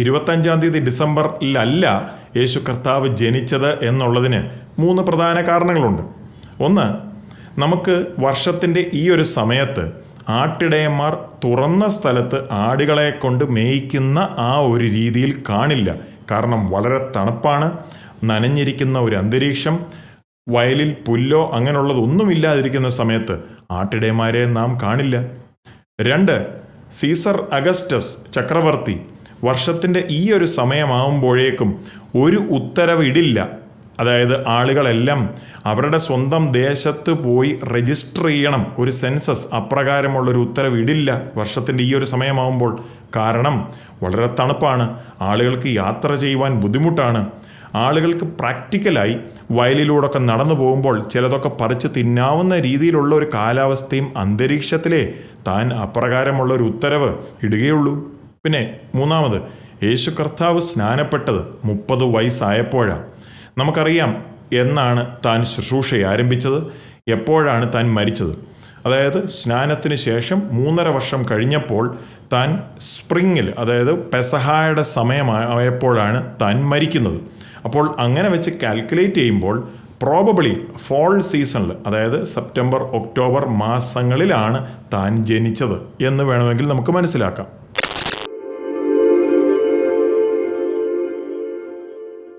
ഇരുപത്തഞ്ചാം തീയതി ഡിസംബറിലല്ല യേശു കർത്താവ് ജനിച്ചത് എന്നുള്ളതിന് മൂന്ന് പ്രധാന കാരണങ്ങളുണ്ട്. ഒന്ന് നമുക്ക് വർഷത്തിന്റെ ഈ ഒരു സമയത്ത് ആട്ടിടയന്മാർ തുറന്ന സ്ഥലത്ത് ആടുകളെ കൊണ്ട് മേയ്ക്കുന്ന ആ ഒരു രീതിയിൽ കാണില്ല. കാരണം വളരെ തണുപ്പാണ് നനഞ്ഞിരിക്കുന്ന ഒരു അന്തരീക്ഷം വയലിൽ പുല്ലോ അങ്ങനെയുള്ളതൊന്നുമില്ലാതിരിക്കുന്ന സമയത്ത് ആട്ടിടയന്മാരെ നാം കാണില്ല. രണ്ട് സീസർ അഗസ്റ്റസ് ചക്രവർത്തി വർഷത്തിന്റെ ഈ ഒരു സമയമാകുമ്പോഴേക്കും ഒരു ഉത്തരവിടില്ല അതായത് ആളുകളെല്ലാം അവരുടെ സ്വന്തം ദേശത്ത് പോയി രജിസ്റ്റർ ചെയ്യണം. ഒരു സെൻസസ് അപ്രകാരമുള്ളൊരു ഉത്തരവിടില്ല വർഷത്തിന്റെ ഈ ഒരു സമയമാകുമ്പോൾ കാരണം വളരെ തണുപ്പാണ്. ആളുകൾക്ക് യാത്ര ചെയ്യുവാൻ ബുദ്ധിമുട്ടാണ്. ആളുകൾക്ക് പ്രാക്ടിക്കലായി വയലിലൂടെ ഒക്കെ നടന്നു പോകുമ്പോൾ ചിലതൊക്കെ പറിച്ച് തിന്നാവുന്ന രീതിയിലുള്ള ഒരു കാലാവസ്ഥയും അന്തരീക്ഷത്തിലേ താൻ അപ്രകാരമുള്ള ഒരു ഉത്തരവ് ഇടുകയുള്ളൂ. പിന്നെ മൂന്നാമത് യേശു കർത്താവ് സ്നാനപ്പെട്ടത് മുപ്പത് വയസ്സായപ്പോഴാണ് നമുക്കറിയാം എന്നാണ് താൻ ശുശ്രൂഷ ആരംഭിച്ചത് എപ്പോഴാണ് താൻ മരിച്ചത്. അതായത് സ്നാനത്തിന് ശേഷം മൂന്നര വർഷം കഴിഞ്ഞപ്പോൾ താൻ സ്പ്രിങ്ങിൽ അതായത് പെസഹായുടെ സമയമായപ്പോഴാണ് താൻ മരിക്കുന്നത്. അപ്പോൾ അങ്ങനെ വെച്ച് കാൽക്കുലേറ്റ് ചെയ്യുമ്പോൾ പ്രോബബിളി ഫോൾ സീസണിൽ അതായത് സെപ്റ്റംബർ ഒക്ടോബർ മാസങ്ങളിലാണ് താൻ ജനിച്ചത് എന്ന് വേണമെങ്കിൽ നമുക്ക് മനസ്സിലാക്കാം.